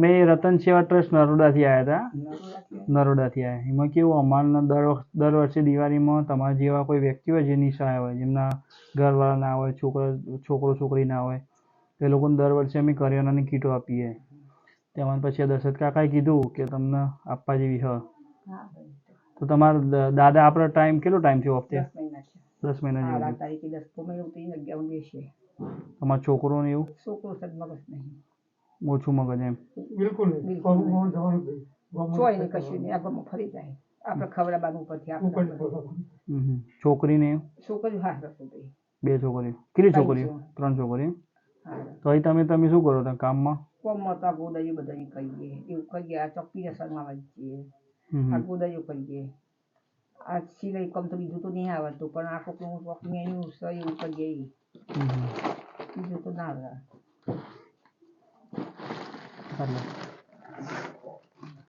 મેં રતન સેવા ટ્રસ્ટ નરોડાથી આવ્યા હતા નરોડાથી? આવ્યા એમાં કેવું અમારના દર દર વર્ષે દિવાળીમાં તમારા જેવા કોઈ વ્યક્તિ હોય જે નિસહાય હોય જેમના ઘરવાળા ના હોય છોકરા છોકરો છોકરી ના હોય એ લોકોને દર વર્ષે અમે કરિયાણાની કીટો આપીએ. તેમાં પછી આ દશરથ કાકાએ કીધું કે તમને આપવા જેવી હ. તો તમારા દાદા આપણો ટાઈમ કેટલો ટાઈમ થયો વખતે દસ મહિના જેવો તમારા છોકરો ને એવું છોકરો સદમગસ નહીં. ઓછું મગજ એમ. બિલકુલ નહીં. કશું નહીં. આગળમાં ફરી જાય. આપણે ખવડાવવાનું ઉપરથી ઉપર. આપણે. છોકરીને? હા બે છોકરી કેટલી છોકરીઓ? ત્રણ છોકરી તો અહીં તમે તમે શું કરો કામમાં? કોમમાં તો આ ગોદાઈઓ બધાની કરીએ. એવું કરીએ. આ ચોખ્ખી રસણમાં વાંચીએ. આ. ગોદાઈઓ કરીએ. આ સિલાઈ કામ તો બીજું તો નહીં આવડતું પણ આ કોકનું કોકની એનું છે એવું હમ. બીજું તો ના આવે कर लो